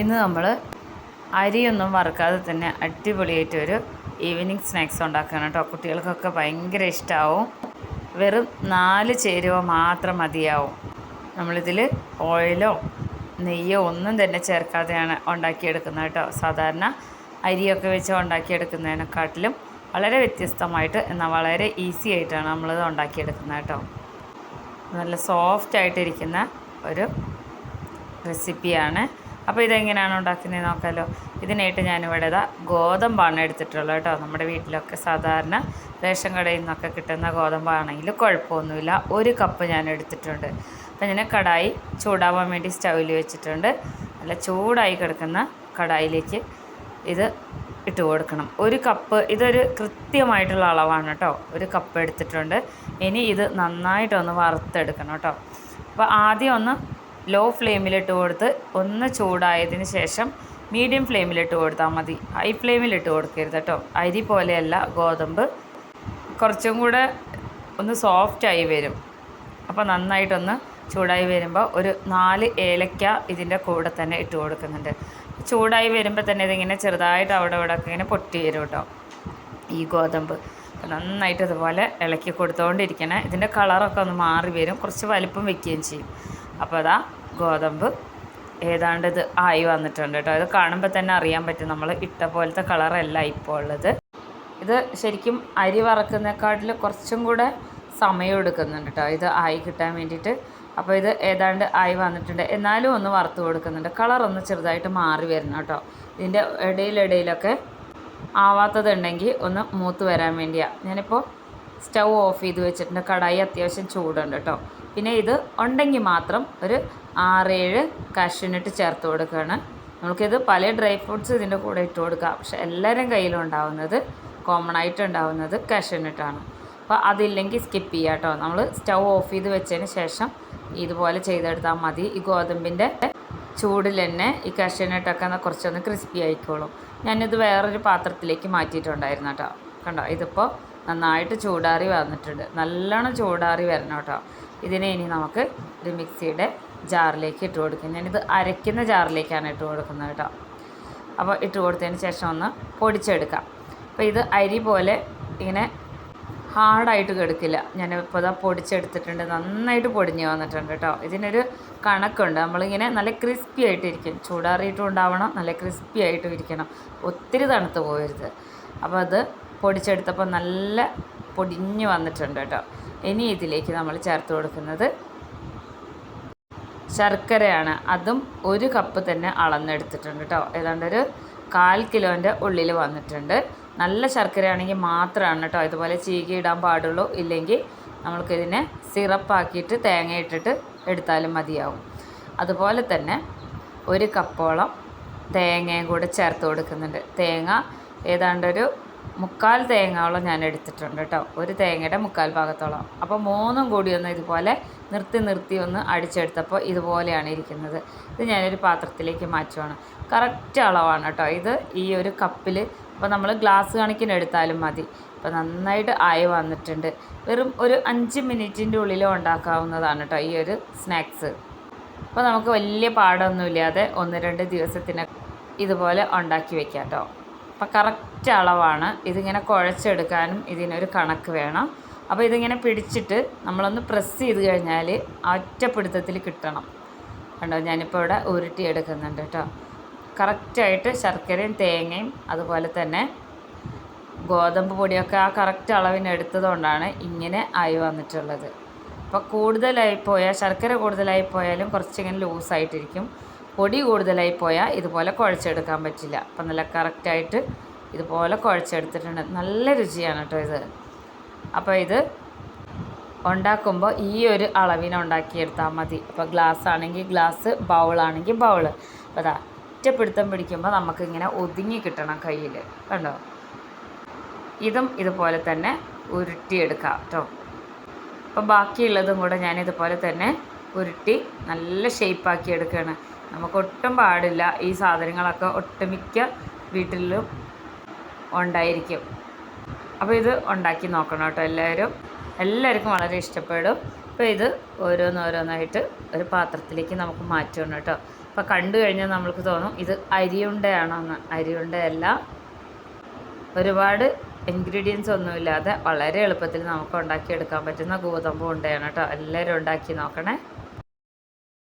ഇന്ന് നമ്മൾ അരിയൊന്നും വറുക്കാതെ തന്നെ അടിപൊളിയായിട്ട് ഒരു ഈവനിങ് സ്നാക്സ് ഉണ്ടാക്കുകയാണ് കേട്ടോ. കുട്ടികൾക്കൊക്കെ ഭയങ്കര ഇഷ്ടമാവും വെറും നാല് ചേരുവ മാത്രം മതിയാവും. നമ്മളിതിൽ ഓയിലോ നെയ്യോ ഒന്നും തന്നെ ചേർക്കാതെയാണ് ഉണ്ടാക്കിയെടുക്കുന്നത് കേട്ടോ. സാധാരണ അരിയൊക്കെ വെച്ച് ഉണ്ടാക്കിയെടുക്കുന്നതിനെക്കാട്ടിലും വളരെ വ്യത്യസ്തമായിട്ട് എന്നാൽ വളരെ ഈസി ആയിട്ടാണ് നമ്മളിത് ഉണ്ടാക്കിയെടുക്കുന്നത് കേട്ടോ. നല്ല സോഫ്റ്റ് ആയിട്ടിരിക്കുന്ന ഒരു റെസിപ്പിയാണ് അപ്പോൾ ഇതെങ്ങനെയാണ് ഉണ്ടാക്കുന്നത് നോക്കാമല്ലോ ഇതിനായിട്ട് ഞാനിവിടെ ഇതാ ഗോതമ്പാണ് എടുത്തിട്ടുള്ളത് കേട്ടോ. നമ്മുടെ വീട്ടിലൊക്കെ സാധാരണ റേഷൻ കടയിൽ നിന്നൊക്കെ കിട്ടുന്ന ഗോതമ്പാണെങ്കിൽ കുഴപ്പമൊന്നുമില്ല. ഒരു കപ്പ് ഞാൻ എടുത്തിട്ടുണ്ട്. അപ്പോൾ ഞാൻ കടായി ചൂടാവാൻ വേണ്ടി സ്റ്റൗവിൽ വെച്ചിട്ടുണ്ട്. നല്ല ചൂടായി കിടക്കുന്ന കടായിലേക്ക് ഇത് ഇട്ട് കൊടുക്കണം. ഒരു കപ്പ് ഇതൊരു കൃത്യമായിട്ടുള്ള അളവാണ് കേട്ടോ. ഒരു കപ്പ് എടുത്തിട്ടുണ്ട്. ഇനി ഇത് നന്നായിട്ടൊന്ന് വറുത്തെടുക്കണം കേട്ടോ. അപ്പോൾ ആദ്യം ഒന്ന് ലോ ഫ്ലെയിമിലിട്ട് കൊടുത്ത് ഒന്ന് ചൂടായതിന് ശേഷം മീഡിയം ഫ്ലെയിമിലിട്ട് കൊടുത്താൽ മതി. ഹൈ ഫ്ലെയിമിലിട്ട് കൊടുക്കരുത് കേട്ടോ. അരി പോലെയല്ല ഗോതമ്പ്. കുറച്ചും കൂടെ ഒന്ന് സോഫ്റ്റായി വരും. അപ്പോൾ നന്നായിട്ടൊന്ന് ചൂടായി വരുമ്പോൾ ഒരു നാല് ഏലക്ക ഇതിന്റെ കൂടെ തന്നെ ഇട്ട് കൊടുക്കുന്നുണ്ട്. ചൂടായി വരുമ്പോൾ തന്നെ ഇതിങ്ങനെ ചെറുതായിട്ട് അവിടെ ഇവിടെ ഒക്കെ ഇങ്ങനെ പൊട്ടി വരും കേട്ടോ ഈ ഗോതമ്പ്. നന്നായിട്ട് ഇതുപോലെ ഇളക്കി കൊടുത്തുകൊണ്ടിരിക്കണേ ഇതിന്റെ കളറൊക്കെ ഒന്ന് മാറി വരും. കുറച്ച് വലിപ്പം വെക്കുകയും ചെയ്യും. അപ്പോൾ അതാ ഗോതമ്പ്. ഏതാണ്ട് ഇത് ആയി വന്നിട്ടുണ്ട് കേട്ടോ. ഇത് കാണുമ്പോൾ തന്നെ അറിയാൻ പറ്റും നമ്മൾ ഇട്ട പോലത്തെ കളറല്ല ഇപ്പോൾ ഉള്ളത്. ഇത് ശരിക്കും അരി വറക്കുന്നേക്കാട്ടിൽ കുറച്ചും കൂടെ സമയം എടുക്കുന്നുണ്ട് കേട്ടോ. ഇത് ആയി കിട്ടാൻ വേണ്ടിയിട്ട്. അപ്പോൾ ഇത് ഏതാണ്ട് ആയി വന്നിട്ടുണ്ട്. എന്നാലും ഒന്ന് വറുത്ത് കൊടുക്കുന്നുണ്ട്. കളറൊന്ന് ചെറുതായിട്ട് മാറി വരുന്നു കേട്ടോ. ഇതിന്റെ ഇടയിലിടയിലൊക്കെ ആവാത്തതുണ്ടെങ്കിൽ ഒന്ന് മൂത്ത് വരാൻ വേണ്ടിയാണ് ഞാനിപ്പോൾ സ്റ്റൗ ഓഫ് ചെയ്ത് വെച്ചിട്ടുണ്ട്. കടായി അത്യാവശ്യം ചൂടുണ്ട് കേട്ടോ. പിന്നെ ഇത് ഉണ്ടെങ്കിൽ മാത്രം ഒരു ആറേഴ് കാഷ്യൂനട്ട് ചേർത്ത് കൊടുക്കുകയാണ്. നമുക്കിത് പല ഡ്രൈ ഫ്രൂട്ട്സ് ഇതിന്റെ കൂടെ ഇട്ട് കൊടുക്കാം. പക്ഷെ എല്ലാവരും കയ്യിലുണ്ടാവുന്നത് കോമൺ ആയിട്ട് ഉണ്ടാവുന്നത് കാഷ്യൂനട്ടാണ് അപ്പോൾ അതില്ലെങ്കിൽ സ്കിപ്പ് ചെയ്യാം കേട്ടോ. നമ്മൾ സ്റ്റൗ ഓഫ് ചെയ്ത് വെച്ചതിന് ശേഷം ഇതുപോലെ ചെയ്തെടുത്താൽ മതി. ഈ ഗോതമ്പിന്റെ ചൂടിൽ തന്നെ ഈ കാഷ്യൂനട്ടൊക്കെ കുറച്ചൊന്ന് ക്രിസ്പി ആയിക്കോളും. ഞാനിത് വേറൊരു പാത്രത്തിലേക്ക് മാറ്റിയിട്ടുണ്ടായിരുന്നു കേട്ടോ. കണ്ടോ? ഇതിപ്പോൾ നന്നായിട്ട് ചൂടാറി വന്നിട്ടുണ്ട്. നല്ലോണം ചൂടാറി വരണം കേട്ടോ. ഇതിനെ ഇനി നമുക്ക് ഒരു മിക്സിയുടെ ജാറിലേക്ക് ഇട്ട് കൊടുക്കും. ഞാനിത് അരയ്ക്കുന്ന ജാറിലേക്കാണ് ഇട്ട് കൊടുക്കുന്നത് കേട്ടോ. അപ്പോൾ ഇട്ട് കൊടുത്തതിന് ശേഷം ഒന്ന് പൊടിച്ചെടുക്കാം. അപ്പോൾ ഇത് അരി പോലെ ഇങ്ങനെ ഹാർഡായിട്ട് കിടക്കില്ല. ഞാൻ ഇപ്പോൾ ഇതാ പൊടിച്ചെടുത്തിട്ടുണ്ട്. നന്നായിട്ട് പൊടിഞ്ഞ് വന്നിട്ടുണ്ട് കേട്ടോ. ഇതിനൊരു കണക്കുണ്ട്. നമ്മളിങ്ങനെ നല്ല ക്രിസ്പി ആയിട്ടിരിക്കും. ചൂടാറിയിട്ടും ഉണ്ടാവണം നല്ല ക്രിസ്പി ആയിട്ടും ഇരിക്കണം. ഒത്തിരി തണുത്ത് പോകരുത്. അപ്പോൾ അത് പൊടിച്ചെടുത്തപ്പോൾ നല്ല പൊടിഞ്ഞ് വന്നിട്ടുണ്ട് കേട്ടോ. ഇനി ഇതിലേക്ക് നമ്മൾ ചേർത്ത് കൊടുക്കുന്നത് ശർക്കരയാണ്. അതും ഒരു കപ്പ് തന്നെ അളന്നെടുത്തിട്ടുണ്ട് കേട്ടോ. ഏതാണ്ട് ഒരു കാൽ കിലോന്റെ ഉള്ളിൽ വന്നിട്ടുണ്ട്. നല്ല ശർക്കരയാണെങ്കിൽ മാത്രമാണ് കേട്ടോ ഇതുപോലെ ചീകി ഇടാൻ പാടുള്ളൂ. ഇല്ലെങ്കിൽ നമ്മൾക്കിതിനെ സിറപ്പാക്കിയിട്ട് തേങ്ങ ഇട്ടിട്ട് എടുത്താലും മതിയാവും. അതുപോലെ തന്നെ ഒരു കപ്പോളം തേങ്ങയും കൂടെ ചേർത്ത് കൊടുക്കുന്നുണ്ട്. തേങ്ങ ഏതാണ്ടൊരു മുക്കാൽ തേങ്ങയോളം ഞാൻ എടുത്തിട്ടുണ്ട് കേട്ടോ. ഒരു തേങ്ങയുടെ മുക്കാൽ ഭാഗത്തോളം. അപ്പോൾ മൂന്നും കൂടി ഒന്ന് ഇതുപോലെ നിർത്തി നിർത്തി ഒന്ന് അടിച്ചെടുത്തപ്പോൾ ഇതുപോലെയാണ് ഇരിക്കുന്നത്. ഇത് ഞാനൊരു പാത്രത്തിലേക്ക് മാറ്റുവാണ്. കറക്റ്റ് അളവാണ് കേട്ടോ. ഇത് ഈ ഒരു കപ്പിൽ അപ്പോൾ നമ്മൾ ഗ്ലാസ് കണക്കിന് എടുത്താലും മതി. അപ്പോൾ നന്നായിട്ട് ആയി വന്നിട്ടുണ്ട്. വെറും ഒരു അഞ്ച് മിനിറ്റിന്റെ ഉള്ളിൽ ഉണ്ടാക്കാവുന്നതാണ് കേട്ടോ ഈ ഒരു സ്നാക്സ്. അപ്പോൾ നമുക്ക് വലിയ പാടൊന്നുമില്ലാതെ ഒന്ന് രണ്ട് ദിവസത്തിന് ഇതുപോലെ ഉണ്ടാക്കി വെക്കാം കേട്ടോ. അപ്പോൾ കറക്റ്റ് അളവാണ്. ഇതിങ്ങനെ കുഴച്ചെടുക്കാനും ഇതിനൊരു കണക്ക് വേണം. അപ്പോൾ ഇതിങ്ങനെ പിടിച്ചിട്ട് നമ്മളൊന്ന് പ്രസ് ചെയ്ത് കഴിഞ്ഞാൽ ഒറ്റപ്പിടുത്തത്തിൽ കിട്ടണം. കണ്ടോ? ഞാനിപ്പോൾ ഇവിടെ ഉരുട്ടി എടുക്കുന്നുണ്ട് കേട്ടോ കറക്റ്റായിട്ട് ശർക്കരയും തേങ്ങയും അതുപോലെ തന്നെ ഗോതമ്പ് പൊടിയൊക്കെ ആ കറക്റ്റ് അളവിന് എടുത്തതുകൊണ്ടാണ് ഇങ്ങനെ ആയി വന്നിട്ടുള്ളത്. അപ്പോൾ കൂടുതലായി പോയാൽ ശർക്കര കൂടുതലായി പോയാലും കുറച്ചിങ്ങനെ ലൂസായിട്ടിരിക്കും പൊടി കൂടുതലായി പോയാൽ ഇതുപോലെ കുഴച്ചെടുക്കാൻ പറ്റില്ല. അപ്പം നല്ല കറക്റ്റായിട്ട് ഇതുപോലെ കുഴച്ചെടുത്തിട്ടുണ്ട്. നല്ല രുചിയാണ് കേട്ടോ ഇത്. അപ്പോൾ ഇത് ഉണ്ടാക്കുമ്പോൾ ഈ ഒരു അളവിന് ഉണ്ടാക്കിയെടുത്താൽ മതി. അപ്പോൾ ഗ്ലാസ് ആണെങ്കിൽ ഗ്ലാസ് ബൗളാണെങ്കിൽ ബൗൾ. അപ്പോൾ അതാ ഒറ്റപ്പിടുത്തം പിടിക്കുമ്പോൾ നമുക്കിങ്ങനെ ഒതുങ്ങി കിട്ടണം കയ്യിൽ കണ്ടോ? ഇതും ഇതുപോലെ തന്നെ ഉരുട്ടിയെടുക്കാം കേട്ടോ അപ്പോൾ ബാക്കിയുള്ളതും കൂടെ ഞാൻ ഇതുപോലെ തന്നെ ഉരുട്ടി നല്ല ഷേപ്പാക്കി എടുക്കുകയാണ് നമുക്ക് ഒട്ടും പാടില്ല. ഈ സാധനങ്ങളൊക്കെ ഒട്ടുമിക്ക വീട്ടിലും ഉണ്ടായിരിക്കും. അപ്പോൾ ഇത് ഉണ്ടാക്കി നോക്കണം കേട്ടോ എല്ലാവരും. എല്ലാവർക്കും വളരെ ഇഷ്ടപ്പെടും. അപ്പോൾ ഇത് ഓരോന്നോരോന്നായിട്ട് ഒരു പാത്രത്തിലേക്ക് നമുക്ക് മാറ്റണം കേട്ടോ. അപ്പോൾ കണ്ടു കഴിഞ്ഞാൽ നമ്മൾക്ക് തോന്നും ഇത് അരിയുണ്ടയാണോ എന്ന് അരിയുണ്ടയല്ല. ഒരുപാട് ഇൻഗ്രീഡിയൻസ് ഒന്നുമില്ലാതെ വളരെ എളുപ്പത്തിൽ നമുക്ക് ഉണ്ടാക്കിയെടുക്കാൻ പറ്റുന്ന ഗോതമ്പ് ഉണ്ടയാണ് കേട്ടോ. എല്ലാവരും ഉണ്ടാക്കി നോക്കണേ.